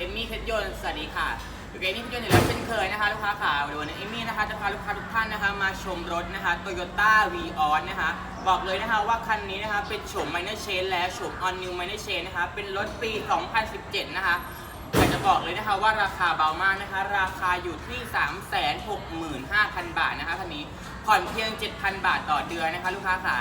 เอมมี่เพชรยนต์สวัสดีค่ะอยู่กับเอมมี่เพชรยนต์อยู่แล้วเช่นเคยนะคะลูกค้าค่ะเดี๋ยววันนี้เอมมี่นะคะจะพาลูกค้าทุกท่านนะคะมาชมรถนะคะ Toyota v ีออสนะคะบอกเลยนะคะว่าคันนี้นะคะเป็นโฉม minor change แล้วโฉม on new minor change นะคะเป็นรถปี 2017 นะคะอยากจะบอกเลยนะคะว่าราคาเบามากนะคะ ราคาอยู่ที่ 365,000 บาทนะคะคันนี้ผ่อนเพียง 7,000 บาทต่อเดือนนะคะ ลูกค้าค่ะ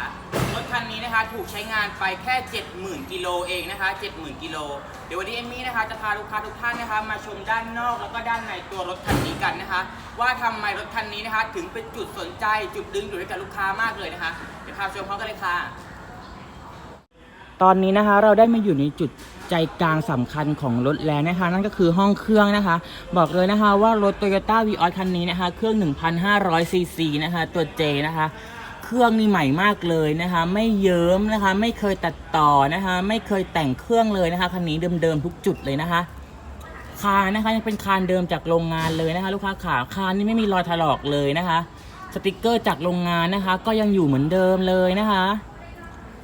รถคันนี้นะคะถูกใช้งานไปแค่ 70,000กิโลเองนะคะ 70,000กิโลเดี๋ยววันนี้เอมมี่นะคะจะพาลูกค้าทุกท่านนะคะ มาชมด้านนอกแล้วก็ด้านในตัวรถคันนี้กันนะคะ ว่าทำไมรถคันนี้นะคะ ถึงเป็นจุดสนใจจุดดึงดูดให้กับลูกค้ามากเลยนะคะเดี๋ยวพาชมพร้อมกันเลยค่ะ ตอนนี้นะคะเราได้มาอยู่ในจุดใจกลางสำคัญของรถแล้วนะคะ นั่นก็คือห้องเครื่องนะคะ บอกเลยนะคะว่ารถ Toyota v ีออคันนี้นะคะ เครื่อง 1,500ซีซีนะคะ ตัว J นะคะ เครื่องนี่ใหม่มากเลยนะคะ ไม่เยิ้มนะคะ ไม่เคยตัดต่อนะคะ ไม่เคยแต่งเครื่องเลยนะคะคันนี้เดิมๆทุกจุดเลยนะคะ คานนะคะยังเป็นคานเดิมจากโรงงานเลยนะคะ ลูกค้าขาคานนี่ไม่มีรอยถลอกเลยนะคะ สติกเกอร์จากโรงงานนะคะ ก็ยังอยู่เหมือนเดิมเลยนะคะ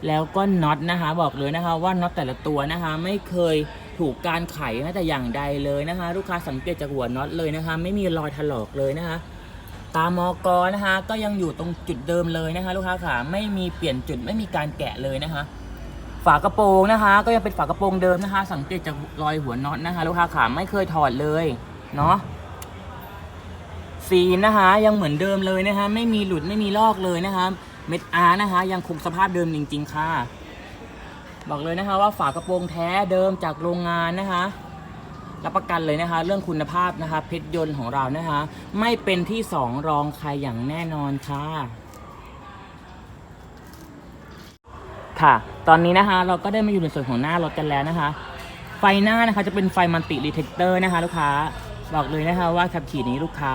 แล้วก็น็อตนะคะ บอกเลยนะคะ ว่าน็อตแต่ละตัวนะคะ ไม่เคยถูกการไขแม้แต่อย่างใดเลยนะคะ ลูกค้าสังเกตจากหัวน็อตเลยนะคะ ไม่มีรอยถลอกเลยนะคะ ตามอกอนะคะ ก็ยังอยู่ตรงจุดเดิมเลยนะคะ ลูกค้าขาไม่มีเปลี่ยนจุดไม่มีการแกะเลยนะคะ ฝากระโปรงนะคะ ก็ยังเป็นฝากระโปรงเดิมนะคะ สังเกตจากรอยหัวน็อตนะคะ ลูกค้าขาไม่เคยถอดเลยเนาะสีนะคะยังเหมือนเดิมเลยนะคะ ไม่มีหลุดไม่มีลอกเลยนะคะ เม็ดอาร์นะคะ ยังคงสภาพเดิมจริง ๆ ค่ะ บอกเลยนะคะว่าฝากระโปรงแท้เดิมจากโรงงานนะคะ รับประกันเลยนะคะ เรื่องคุณภาพนะคะเพชรยนต์ของเรานะคะ ไม่เป็นที่สองรองใครอย่างแน่นอนค่ะ ค่ะ ตอนนี้นะคะเราก็ได้มาอยู่ในส่วนของหน้ารถกันแล้วนะคะ ไฟหน้านะคะจะเป็นไฟมัลติรีเทคเตอร์นะคะลูกค้าบอกเลยนะคะว่าขับขี่นี้ลูกค้า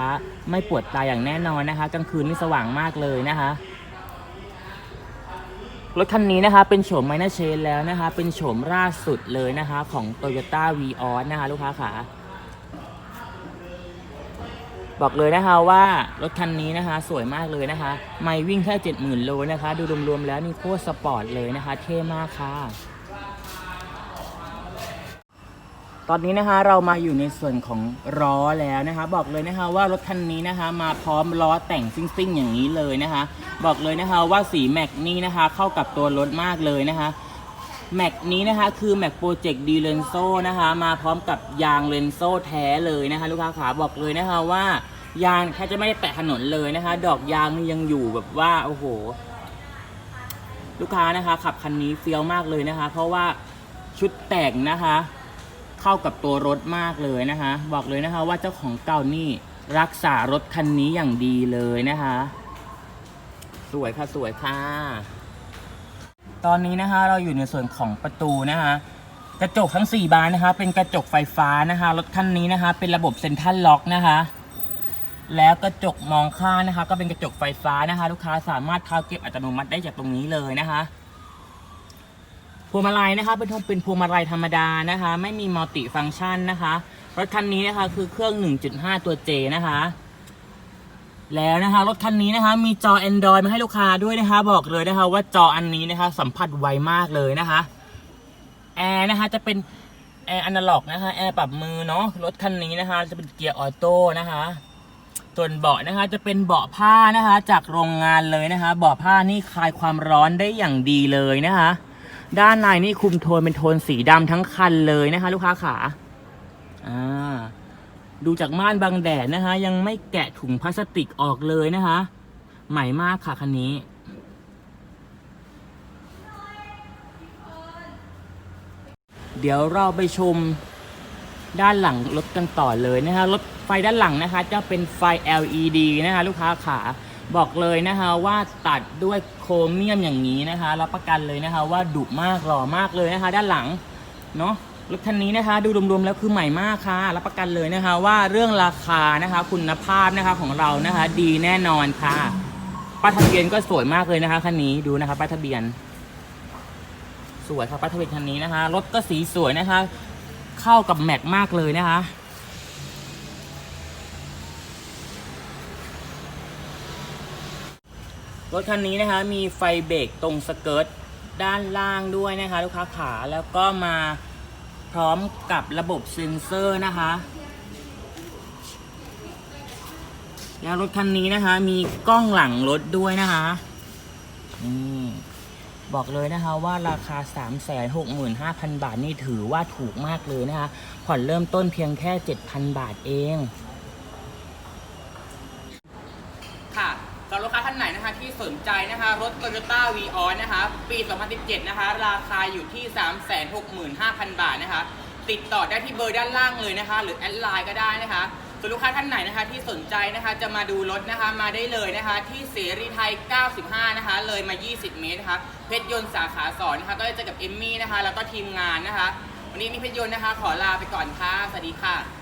ไม่ปวดตาอย่างแน่นอนนะคะกลางคืนนี่สว่างมากเลยนะคะ รถคันนี้นะคะเป็นโฉมไมเนอร์เชนแล้วนะคะ เป็นโฉมล่าสุดเลยนะคะ ของ Toyota v ีออสนะคะ ลูกค้าขาบอกเลยนะคะว่ารถคันนี้นะคะ สวยมากเลยนะคะ ไม่วิ่งแค่ 70,000 โลนะคะ ดูรวมๆแล้วนี่โคตรสปอร์ตเลยนะคะ เท่มากค่ะ ตอนนี้นะคะเรามาอยู่ในส่วนของล้อแล้วนะคะ บอกเลยนะคะว่ารถคันนี้นะคะ มาพร้อมล้อแต่งซิ่งๆ อย่างนี้เลยนะคะ บอกเลยนะคะว่าสีแม็กนี้นะคะ เข้ากับตัวรถมากเลยนะคะแม็กนี้นะคะคือแม็กโปรเจกต์ดีเลนโซนะคะ มาพร้อมกับยางเลนโซแท้เลยนะคะ ลูกค้าขาบอกเลยนะคะว่ายางแทบจะไม่ได้แตะถนนเลยนะคะ ดอกยางยังอยู่แบบว่าโอ้โห ลูกค้านะคะ ขับคันนี้เฟี้ยวมากเลยนะคะ เพราะว่าชุดแต่งนะคะ เข้ากับตัวรถมากเลยนะคะ บอกเลยนะคะว่าเจ้าของเก่านี่รักษารถคันนี้อย่างดีเลยนะคะ สวยค่ะสวยค่ะ ตอนนี้นะคะเราอยู่ในส่วนของประตูนะคะกระจกทั้ง 4 บานนะคะ เป็นกระจกไฟฟ้านะคะรถคันนี้นะคะ เป็นระบบเซ็นทรัลล็อกนะคะ แล้วกระจกมองข้างนะคะ ก็เป็นกระจกไฟฟ้านะคะ ลูกค้าสามารถเข้าเก็บอัตโนมัติได้จากตรงนี้เลยนะคะ พวงมาลัยนะคะเป็นเป็นพวงมาลัยธรรมดานะคะ ไม่มีมัลติฟังก์ชันนะคะรถคันนี้นะคะคือเครื่อง 1.5 ตัว J นะคะ แล้วนะคะรถคันนี้นะคะมีจอ Android มาให้ลูกค้าด้วยนะคะ บอกเลยนะคะ ว่าจออันนี้นะคะ สัมผัสไวมากเลยนะคะแอร์นะคะจะเป็นแอร์อนาล็อกนะคะแอร์ปรับมือเนาะรถคันนี้นะคะ จะเป็นเกียร์ออโต้นะคะส่วนเบาะนะคะจะเป็นเบาะผ้านะคะ จากโรงงานเลยนะคะ เบาะผ้านี่คลายความร้อนได้อย่างดีเลยนะคะ ด้านในนี่คุมโทนเป็นโทนสีดำทั้งคันเลยนะคะ ลูกค้าขาอ่าดูจากม่านบังแดดนะคะ ยังไม่แกะถุงพลาสติกออกเลยนะคะ ใหม่มากค่ะคันนี้ เดี๋ยวเราไปชมด้านหลังรถกันต่อเลยนะคะรถไฟด้านหลังนะคะ จะเป็นไฟ LED นะคะ ลูกค้าขา บอกเลยนะคะว่าตัดด้วยโครเมียมอย่างนี้นะคะรับประกันเลยนะคะว่าดุมากหล่อมากเลยนะคะ ด้านหลังเนาะรถคันนี้นะคะ ดูรวมๆแล้วคือใหม่มากค่ะรับประกันเลยนะคะ ว่าเรื่องราคานะคะคุณภาพนะคะของเรานะคะ ดีแน่นอนค่ะป้ายทะเบียนก็สวยมากเลยนะคะคันนี้ดูนะคะป้ายทะเบียน สวยครับป้ายทะเบียนคันนี้นะคะรถก็สีสวยนะคะ เข้ากับแม็กมากเลยนะคะ รถคันนี้นะคะมีไฟเบรกตรงสเกิร์ตด้านล่างด้วยนะคะ ลูกค้าขาแล้วก็มาพร้อมกับระบบเซ็นเซอร์นะคะ แล้วรถคันนี้นะคะ มีกล้องหลังรถด้วยนะคะนี่บอกเลยนะคะว่าราคา 365,000 บาทนี่ถือว่าถูกมากเลยนะคะ ผ่อนเริ่มต้นเพียงแค่ 7,000 บาทเอง ค่ะสำหรับลูกค้าท่านไหนนะคะที่สน ใจนะคะ รถ Toyota v ีออนะคะ ปี 2017 นะคะ ราคาอยู่ที่ 365,000 บาทนะคะ ติดต่อได้ที่เบอร์ด้านล่างเลยนะคะ หรือแอดไลน์ก็ได้นะคะส่วนลูกค้าท่านไหนนะคะที่สนใจนะคะจะมาดูรถนะคะมาได้เลยนะคะ ที่เสรีไทย 95 นะคะ เลยมา 20 เมตรนะคะเพชรยนต์สาขาสอนนะคะก็จะเจอกับเอมมี่นะคะ แล้วก็ทีมงานนะคะ วันนี้มีเพชรยนต์นะคะ ขอลาไปก่อนค่ะ สวัสดีค่ะ